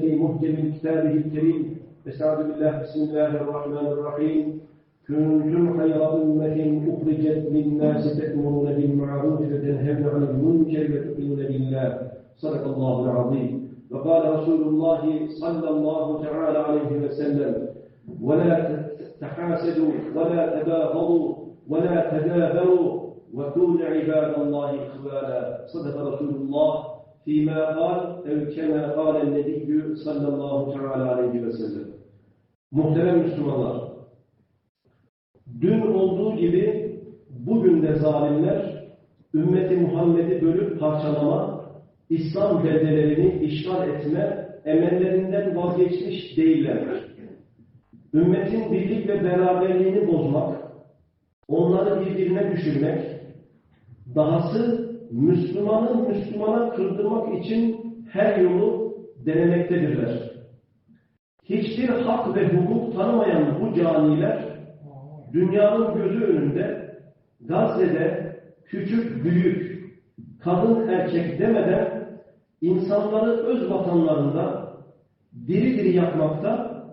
في محكم كتابه الكريم. استعوذ بالله بسم الله الرحمن الرحيم. كنتم خير أمة أخرجت للناس تأمرون بالمعروف وتنهون عن المنكر وتؤمنون بالله. صدق الله العظيم. وقال رسول الله صلى الله تعالى عليه وسلم ولا تحاسدوا ولا تباغضوا ولا تدابروا وكونوا عباد الله إخوانا. صدق رسول الله. فيما قال أو كما قال النبي صلى الله تعالى عليه وسلم Muhterem Müslümanlar, dün olduğu gibi bugün de zalimler ümmeti Muhammed'i bölüp parçalama, İslam beldelerini işgal etme emellerinden vazgeçmiş değiller. Ümmetin birlik ve beraberliğini bozmak, onları birbirine düşürmek, dahası Müslümanı Müslümana kırdırmak için her yolu denemektedirler. Hiçbir hak ve hukuk tanımayan bu caniler, dünyanın gözü önünde, Gazze'de küçük büyük, kadın erkek demeden insanları öz vatanlarında diri diri yakmakta,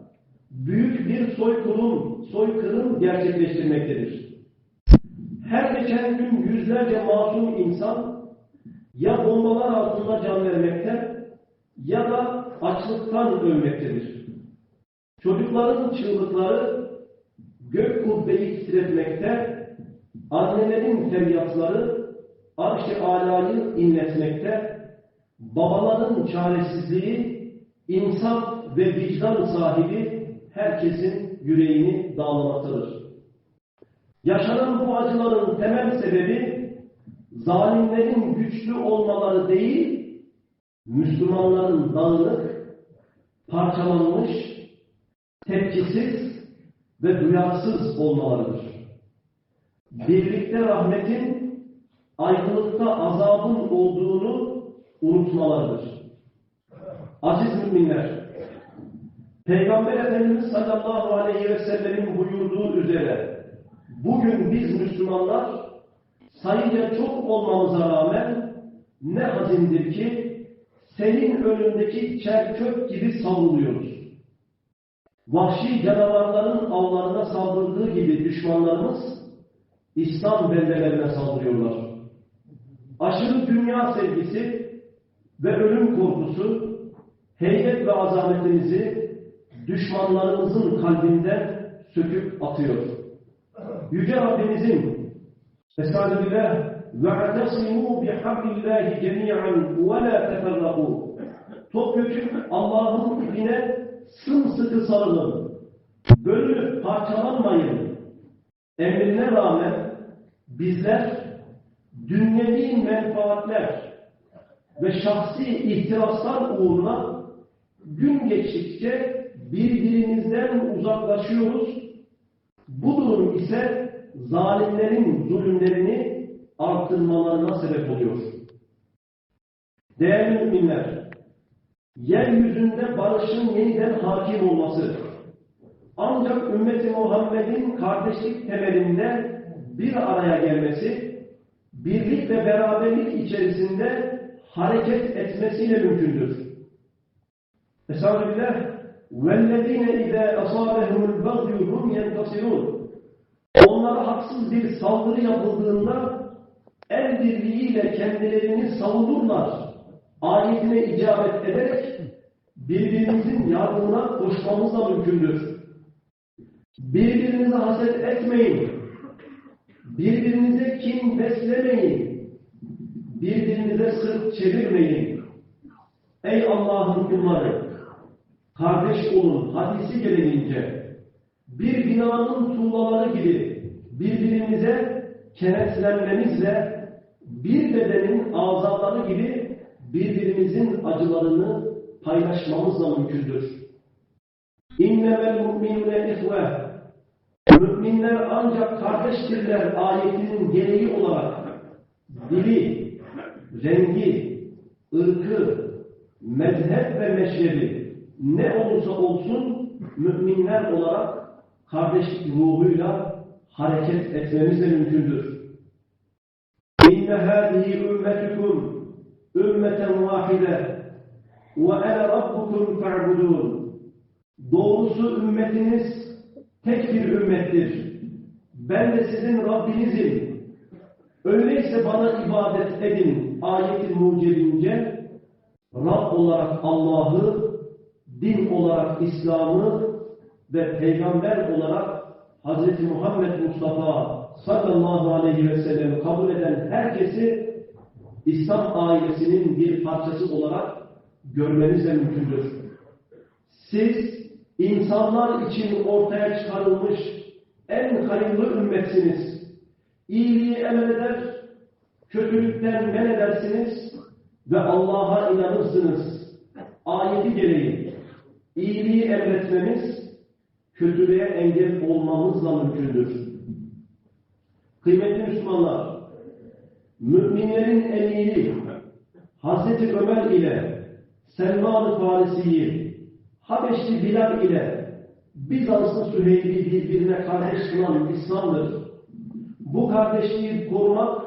büyük bir soykırım, soykırım gerçekleştirmektedir. Her geçen gün yüzlerce masum insan ya bombalar altında can vermekte ya da açlıktan ölmektedir. Çocukların çığlıkları gök kubbeyi titretmekte, annelerin feryatları arş-ı alayı inletmekte, babaların çaresizliği, insaf ve vicdan sahibi herkesin yüreğini dağlamaktadır. Yaşanan bu acıların temel sebebi zalimlerin güçlü olmaları değil, Müslümanların dağınık, parçalanmış, tepkisiz ve duyarsız olmalarıdır. Birlikte rahmetin, ayrılıkta azabın olduğunu unutmalarıdır. Aziz müminler, Peygamber Efendimiz sallallahu aleyhi ve sellemin buyurduğu üzere bugün biz Müslümanlar sayıca çok olmamıza rağmen ne hazindir ki senin önündeki çerçöp gibi savruluyoruz. Vahşi canavarların avlarına saldırdığı gibi düşmanlarımız İslam beldelerine saldırıyorlar. Aşırı dünya sevgisi ve ölüm korkusu heybet ve azametimizi düşmanlarımızın kalbinden söküp atıyor. Yüce Rabbimizin Estağfirullah وَاَعْتَصِمُوا بِحَبِّ اللّٰهِ جَمِيعًا وَلَا تَفَرَّقُوا Topyekun Allah'ın ipine sımsıkı sarılın. Bölünüp parçalanmayın. Emrine rağmen bizler dünyevi menfaatler ve şahsi ihtiraslar uğruna gün geçtikçe birbirimizden uzaklaşıyoruz. Bu durum ise zalimlerin zulümlerini arttırmalarına sebep oluyor. Değerli müminler, yeryüzünde barışın yeniden hakim olması, ancak ümmeti Muhammed'in kardeşlik temelinde bir araya gelmesi, birlik ve beraberlik içerisinde hareket etmesiyle mümkündür. Estağfirullah. وَالَّذ۪ينَ اِذَا أَصَابَهُمُ الْبَغْيُ هُمْ يَنْتَصِرُونَ Onlara haksız bir saldırı yapıldığında el birliğiyle kendilerini savunurlar. Ayetine icabet ederek birbirimizin yardımına koşmamız da mümkündür. Birbirinize haset etmeyin. Birbirinize kin beslemeyin. Birbirinize sırt çevirmeyin. Ey Allah'ın kulları! Kardeş olun hadisi gereğince bir binanın tuğlaları gibi birbirimize kenetlenmemizle bir bedenin azaları gibi birbirimizin acılarını paylaşmamızla mümkündür. İnnemel mu'minune ihve Müminler ancak kardeştirler ayetinin gereği olarak dili, rengi, ırkı, mezhep ve meşrebi ne olursa olsun müminler olarak kardeşlik ruhuyla hareket etmemiz de mümkündür. İnne hâzihi ümmetüküm ümmeten vahide ve ene rabbukum fe'budûn Doğrusu ümmetiniz tek bir ümmettir. Ben de sizin Rabbinizim. Öyleyse bana ibadet edin. Ayet-i mucibince Rab olarak Allah'ı, din olarak İslam'ı, ve peygamber olarak Hz. Muhammed Mustafa sallallahu aleyhi ve sellem kabul eden herkesi İslam ailesinin bir parçası olarak görmeniz de mümkündür. Siz insanlar için ortaya çıkarılmış en hayırlı ümmetsiniz. İyiliği emreder, kötülükten men edersiniz ve Allah'a inanırsınız. Ayeti gereği iyiliği emretmemiz, kötülüğe engel olmamızla mümkündür. Kıymetli Müslümanlar, müminlerin emiri Hazreti Ömer ile Selman-ı Farisi'yi Habeşli Bilal ile Bizanslı Süheyli birbirine kardeş kılan İslam'dır. Bu kardeşliği korumak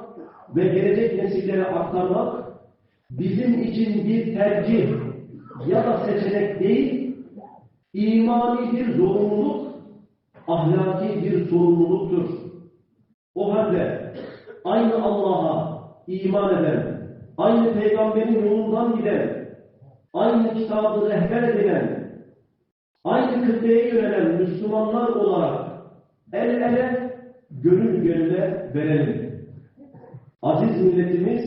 ve gelecek nesillere aktarmak bizim için bir tercih ya da seçenek değil, imani bir zorunluluk, ahlaki bir sorumluluktur. O halde aynı Allah'a iman eden, aynı peygamberin yolundan giden, aynı kitabı rehber edinen, aynı kıbleye yönelen Müslümanlar olarak el ele, gönül gönüle verelim. Aziz milletimiz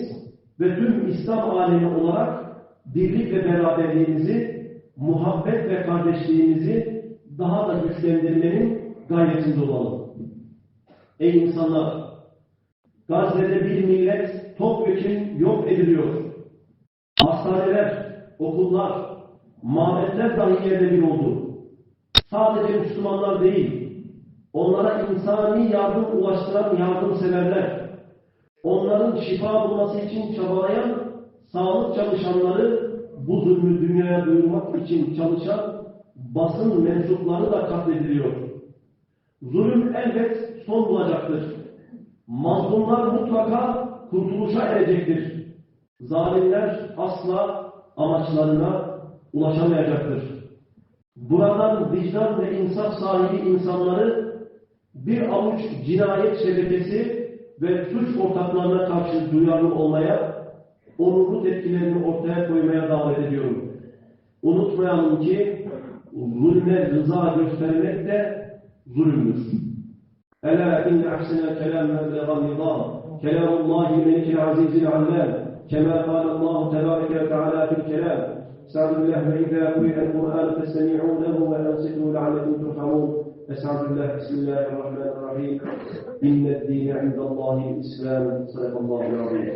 ve tüm İslam alemi olarak birlik ve beraberliğimizi, muhabbet ve kardeşliğimizi daha da güçlendirmenin gayretinde olalım. Ey insanlar! Gazze'de bir millet topyekun yok ediliyor. Hastaneler, okullar, mabetler dahi yerle bir oldu. Sadece Müslümanlar değil, onlara insani yardım ulaştıran yardımseverler, onların şifa bulması için çabalayan sağlık çalışanları, bu zulmü dünyaya duyurmak için çalışan basın mensupları da katlediliyor. Zulüm elbet son bulacaktır. Mazlumlar mutlaka kurtuluşa erecektir. Zalimler asla amaçlarına ulaşamayacaktır. Buradan vicdan ve insaf sahibi insanları bir avuç cinayet şebekesi ve suç ortaklarına karşı duyarlı olmaya, onurlu tepkilerini ortaya koymaya davet ediyorum. Unutmayalım ki zulme rıza göstermek de zulümdür. Ela inne ahsenel kelam meblegan nizam. Kelamullahi melikil azizil allam. كما قال الله تبارك وتعالى في الكلام استعوذ بالله وإذا قرئ القرآن فاستمعوا له وأنصتوا لعلكم ترحمون استعوذ بالله بسم الله الرحمن الرحيم إن الدين عند الله الإسلام صدق الله العظيم